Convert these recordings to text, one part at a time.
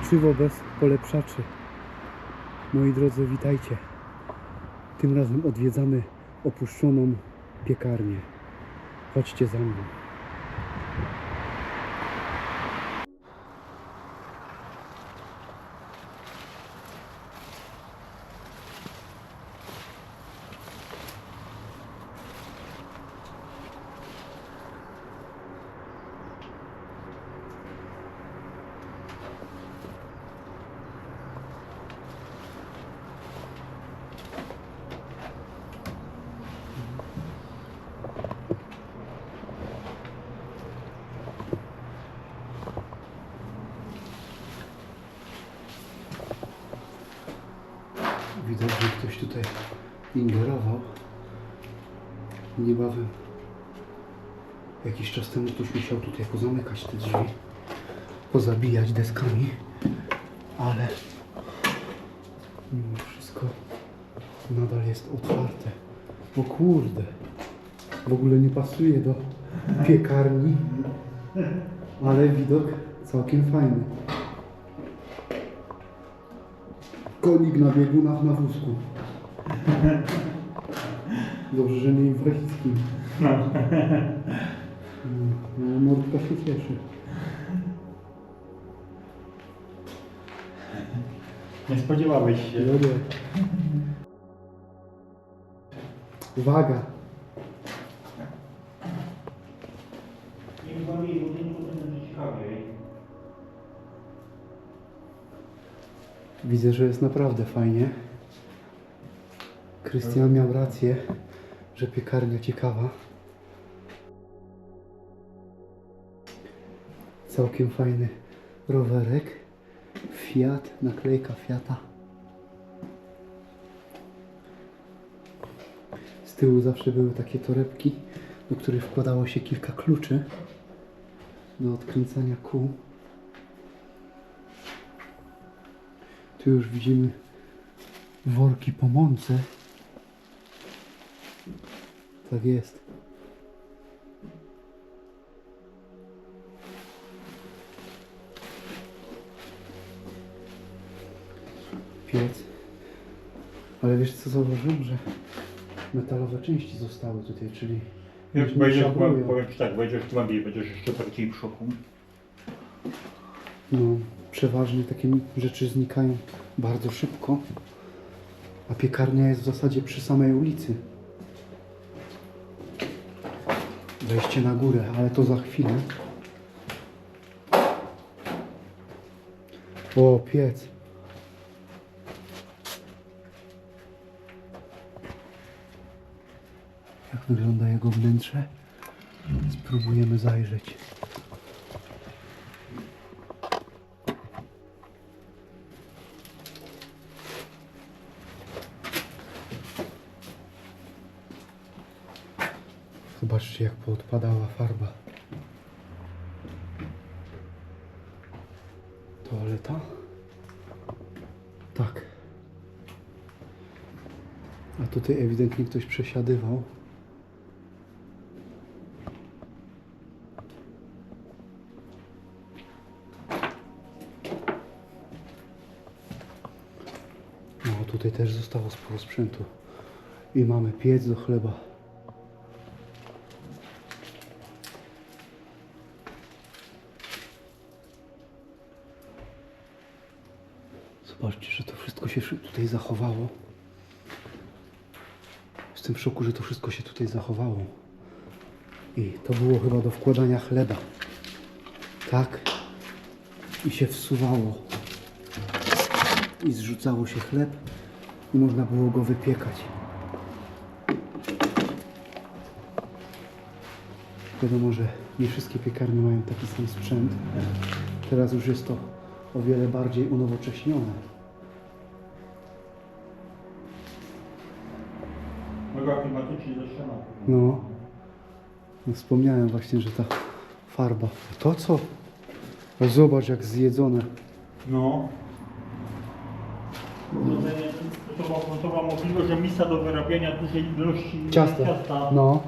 Pieczywo bez polepszaczy. Moi drodzy, witajcie. Tym razem odwiedzamy opuszczoną piekarnię. Chodźcie za mną. Widać, że ktoś tutaj ingerował. Niebawem jakiś czas temu ktoś musiał tutaj pozamykać te drzwi, pozabijać deskami, ale mimo wszystko nadal jest otwarte. O kurde, w ogóle nie pasuje do piekarni, ale widok całkiem fajny. Konik na biegunach na wózku. Dobrze, że nie w Wrechickim. No, mordka się cieszy. Nie spodziewałeś się. No nie. Uwaga! Ciekawiej. Widzę, że jest naprawdę fajnie. Krystian miał rację, że piekarnia ciekawa. Całkiem fajny rowerek. Fiat, naklejka Fiata. Z tyłu zawsze były takie torebki, do których wkładało się kilka kluczy do odkręcania kół. Tu już widzimy worki po mące. Tak jest. Piec. Ale wiesz co zauważyłem, że metalowe części zostały tutaj, czyli Jak będziesz, szabrują. powiem Ci tak, będziesz głębiej, będziesz jeszcze bardziej w szoku. No, przeważnie takie rzeczy znikają bardzo szybko, a piekarnia jest w zasadzie przy samej ulicy. Wejście na górę, ale to za chwilę. O, piec. Jak wygląda jego wnętrze? Spróbujemy zajrzeć. Jak poodpadała farba. Toaleta? Tak. A tutaj ewidentnie ktoś przesiadywał. No, tutaj też zostało sporo sprzętu. I mamy piec do chleba. Zobaczcie, że to wszystko się szy- tutaj zachowało. Jestem w szoku, że to wszystko się tutaj zachowało. I to było chyba do wkładania chleba. Tak. I się wsuwało. I zrzucało się chleb. I można było go wypiekać. Wiadomo, że nie wszystkie piekarnie mają taki sam sprzęt. Teraz już jest to o wiele bardziej unowocześnione. No. no. Wspomniałem właśnie, że ta farba. To co? Zobacz jak zjedzone. No. To była, to była możliwość, że misa do wyrabiania dużej ilości Ciasta. ciasta. No.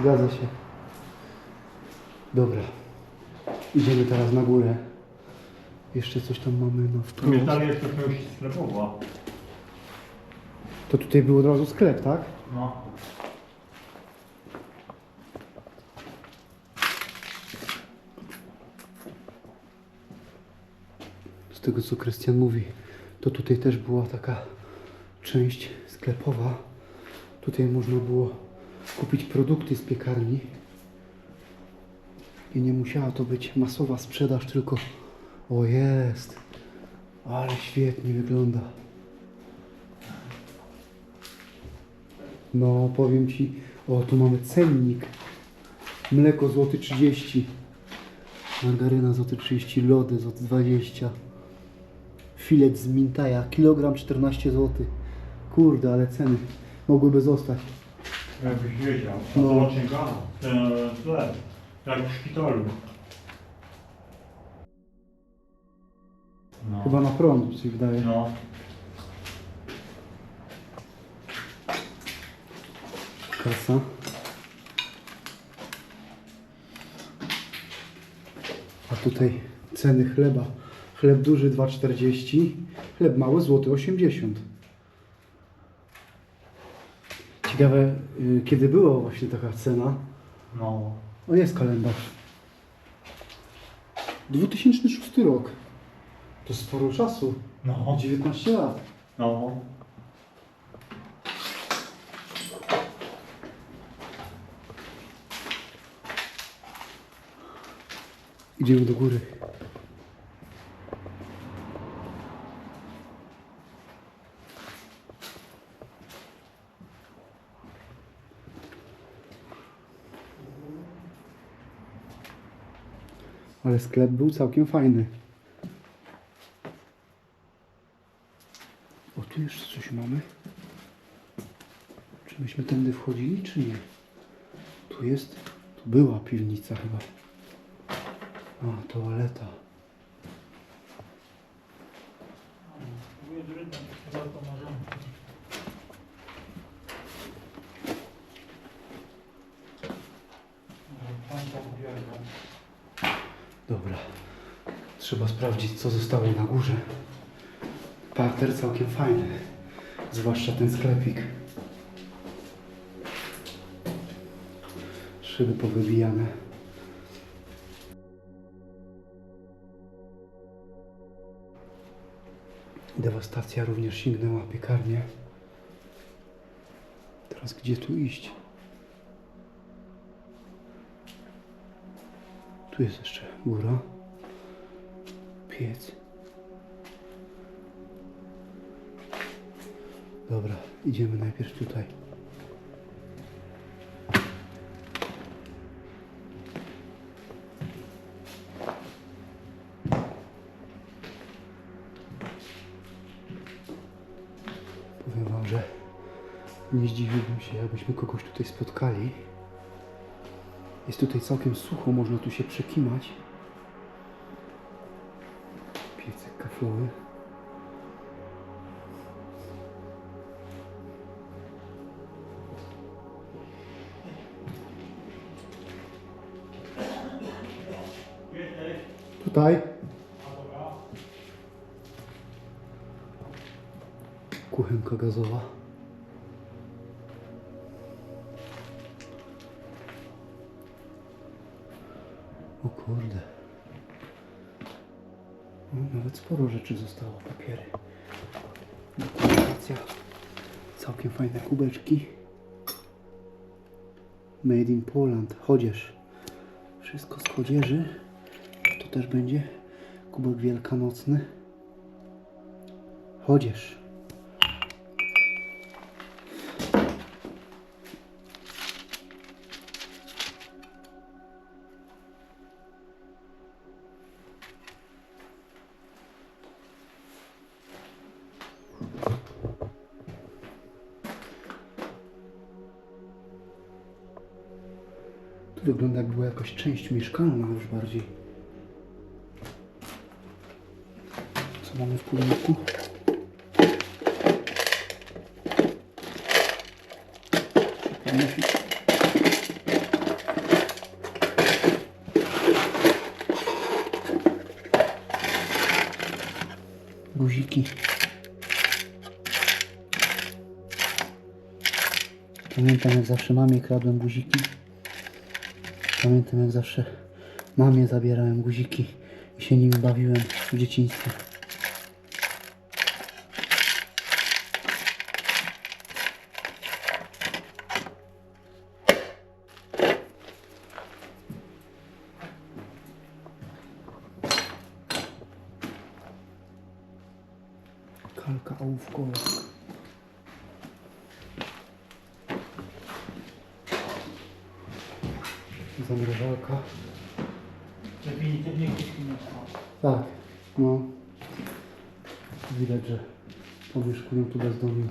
Zgadza się. Dobra. Idziemy teraz na górę. Jeszcze coś tam mamy na Tu wprost. jest dalej jeszcze część sklepowa. To tutaj był od razu sklep, tak? No. Z tego co Krystian mówi, to tutaj też była taka część sklepowa. Tutaj można było kupić produkty z piekarni. I nie musiała to być masowa sprzedaż, tylko o jest, ale świetnie wygląda. No powiem Ci, o tu mamy cennik. Mleko złoty 30. Margaryna złoty 30, lody złoty 20. Filet z Mintaja, kilogram 14 zł. Kurde, ale ceny mogłyby zostać. Jakbyś wiedział. No. No. To osiągano. Ten sklep. Jak w szpitalu. No. Chyba na prąd mi się wydaje. No. Kasa. A tutaj ceny chleba. Chleb duży 2,40, chleb mały złoty 80. Ciekawe, y, kiedy była właśnie taka cena. No. O, jest kalendarz. 2006 rok. To sporo czasu. No. 19 lat. No. Idziemy do góry. Ale sklep był całkiem fajny. O, tu jeszcze coś mamy. Czy myśmy tędy wchodzili, czy nie? Tu jest, tu była piwnica chyba. A, toaleta. Tu jest rynek, chyba to możemy. Tam to ubieram. Dobra. Trzeba sprawdzić, co zostało na górze. Parter całkiem fajny. Zwłaszcza ten sklepik. Szyby powybijane. Dewastacja również sięgnęła piekarnię. Teraz gdzie tu iść? Tu jest jeszcze góra. Piec. Dobra, idziemy najpierw tutaj. Wam, że nie zdziwiłbym się, jakbyśmy kogoś tutaj spotkali. Jest tutaj całkiem sucho, można tu się przekimać. Piecyk kaflowy. Tutaj. Nawet sporo rzeczy zostało, papiery. Dokumentacja. Całkiem fajne kubeczki. Made in Poland. Chodzież. Wszystko z chodzieży. To też będzie kubek wielkanocny. Chodzież. Wygląda jak była jakaś część mieszkalna już bardziej. Co mamy w? Podnosić. Guziki. Pamiętam jak zawsze mamie kradłem guziki. Pamiętam jak zawsze mamie zabierałem guziki i się nimi bawiłem w dzieciństwie. Kalka ołówkowa. Zamrażalka. Definitywnie kuchennictwo. Tak, no. Widać, że pomieszkują tu bezdomni.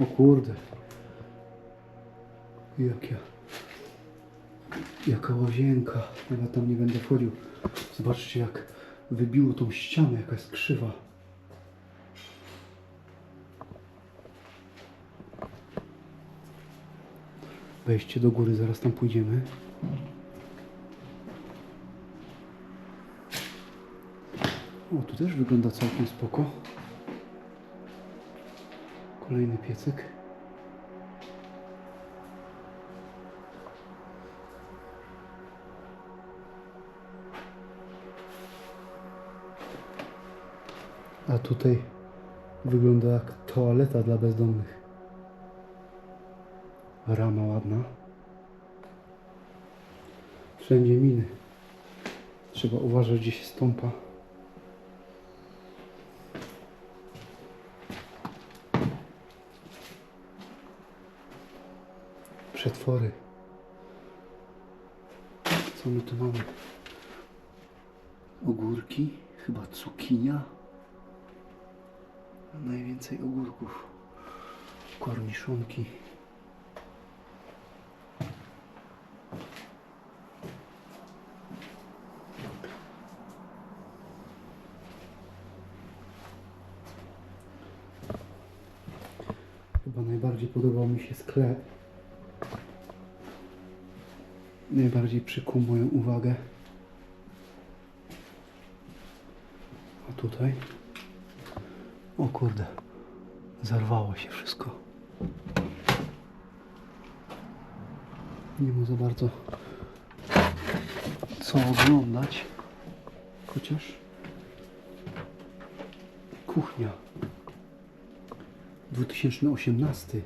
O kurde. Jak ja. Jaka łazienka. Nawet tam nie będę wchodził. Zobaczcie jak wybiło tą ścianę, jaka jest krzywa. Wejście do góry, zaraz tam pójdziemy. O, tu też wygląda całkiem spoko. Kolejny piecyk. A tutaj wygląda jak toaleta dla bezdomnych. Rama ładna. Wszędzie miny. Trzeba uważać, gdzie się stąpa. Przetwory. Co my tu mamy? Ogórki, chyba cukinia. Najwięcej ogórków. Korniszonki. Najbardziej podobał mi się sklep. Najbardziej przykuł moją uwagę. A tutaj? O kurde, zarwało się wszystko. Nie ma za bardzo co oglądać. Chociaż kuchnia. 2018.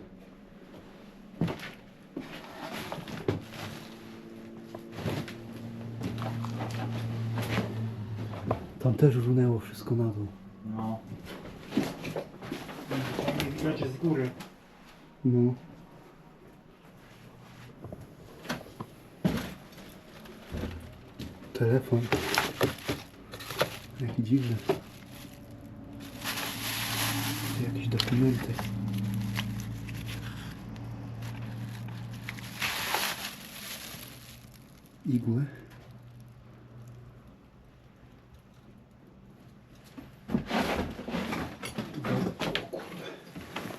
Tam też runęło wszystko na dół. No. Nie widać z góry. No. Telefon. Jaki dziwny. Dokumenty. Igły.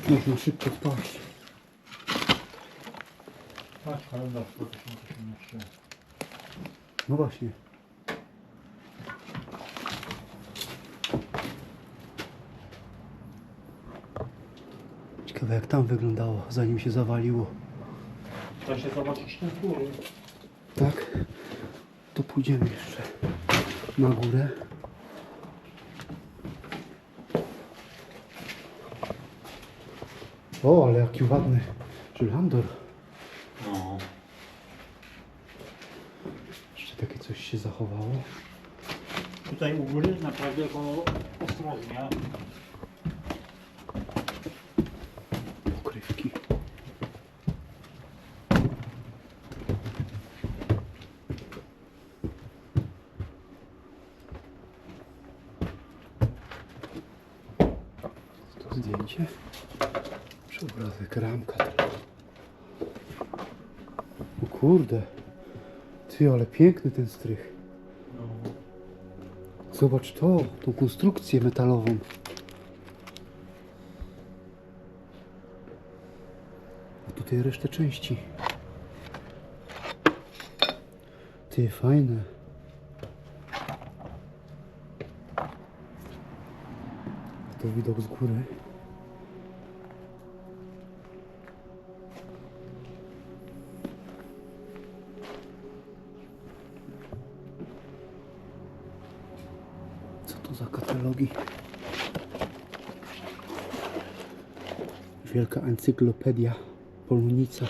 Można szybko spaść. Patrz, kalendarz 2018. No właśnie. Ciekawe jak tam wyglądało, zanim się zawaliło. Da się zobaczyć ten góry. Tak? To pójdziemy jeszcze na górę. O, ale jaki ładny żelandor. No. Jeszcze takie coś się zachowało. Tutaj u góry naprawdę ostrożnie. Kurde. Ty, ale piękny ten strych. Zobacz to, tą konstrukcję metalową. A tu tutaj resztę części. Ty, fajne. To widok z góry. Wielka encyklopedia Polonica.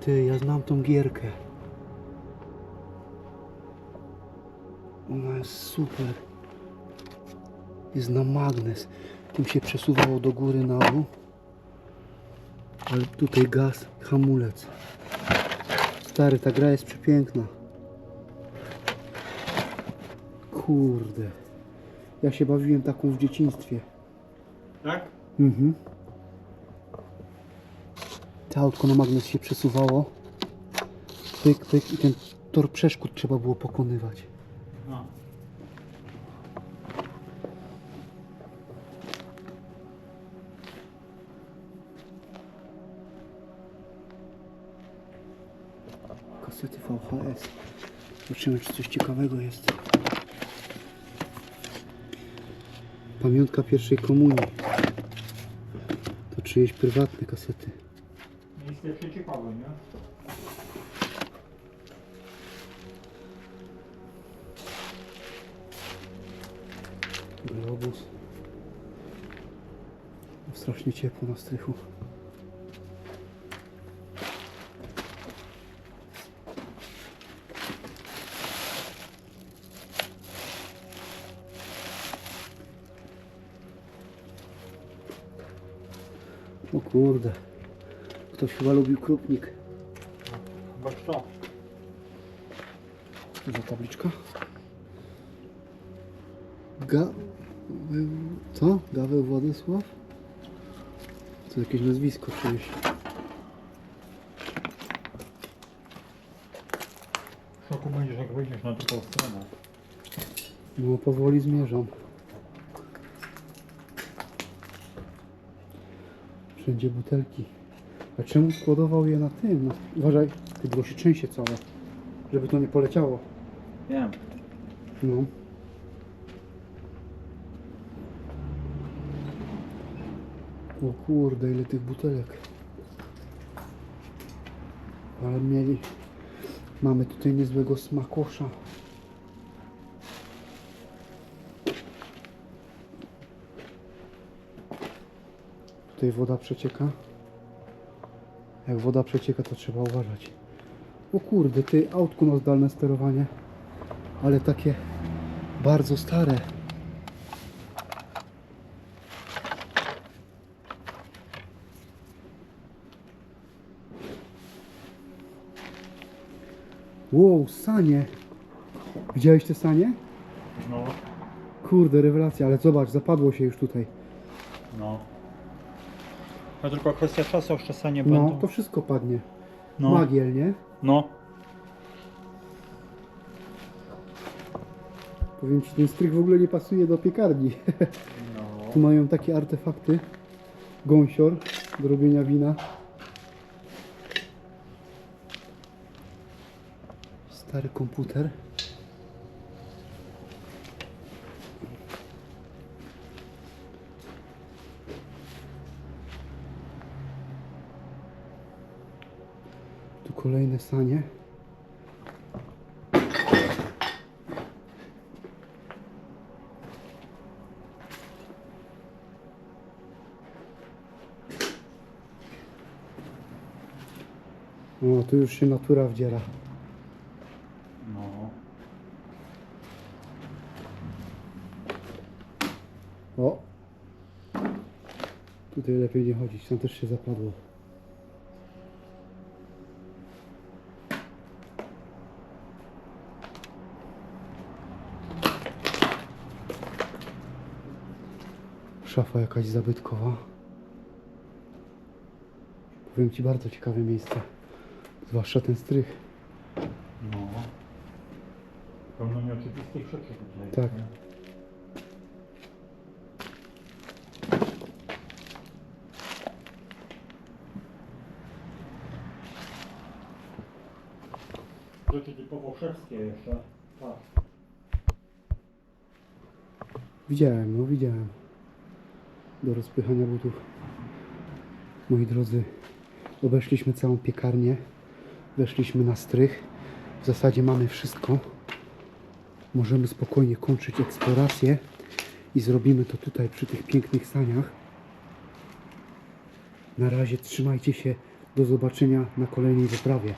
Ty, ja znam tą gierkę. Ona jest super. Jest na magnes. Tym się przesuwało do góry na dół. Ale tutaj gaz, hamulec. Stary, ta gra jest przepiękna. Kurde. Ja się bawiłem taką w dzieciństwie. Tak? Mhm. To autko na magnes się przesuwało. Pyk, pyk i ten tor przeszkód trzeba było pokonywać. VHS. Zobaczymy, czy coś ciekawego jest. Pamiątka pierwszej komunii. To czyjeś prywatne kasety. Jest jeszcze ciekawe, nie? Globus. Strasznie ciepło na strychu. Kurde. Ktoś chyba lubił krupnik. Chyba co? Co za tabliczka? Ga... Co? Gaweł Władysław? To jakieś nazwisko czyjeś. W szoku będziesz jak wejdziesz na drugą stronę. No powoli zmierzam. Wszędzie butelki. A czemu składował je na tym? Na... Uważaj, ty było się trzęsie całe. Żeby to nie poleciało. Wiem. No. O kurde, ile tych butelek. Ale mieli... Mamy tutaj niezłego smakosza. Tutaj woda przecieka. Jak woda przecieka, to trzeba uważać. O kurde, ty autko na zdalne sterowanie. Ale takie bardzo stare. Wow, sanie. Widziałeś te sanie? No, Kurde, rewelacja, ale zobacz, zapadło się już tutaj. no. To tylko kwestia czasu, czasami No, będą. to wszystko padnie. No, Magiel, nie? no. Powiem ci, ten strych w ogóle nie pasuje do piekarni. no. Tu mają takie artefakty. Gąsior do robienia wina. Stary komputer. Kolejne sanie. O, tu już się natura wdziera. No. O! Tutaj lepiej nie chodzić, tam też się zapadło. Szafa jakaś zabytkowa. Powiem Ci bardzo ciekawe miejsce. Zwłaszcza ten strych. No. Pełno nieoczywistych rzeczy tutaj. Tak. nie? Rzeczy typowo szewskie jeszcze. Tak. Widziałem, no widziałem. Do rozpychania butów. Moi drodzy, obeszliśmy całą piekarnię. Weszliśmy na strych. W zasadzie mamy wszystko. Możemy spokojnie kończyć eksplorację i zrobimy to tutaj przy tych pięknych saniach. Na razie trzymajcie się. Do zobaczenia na kolejnej wyprawie.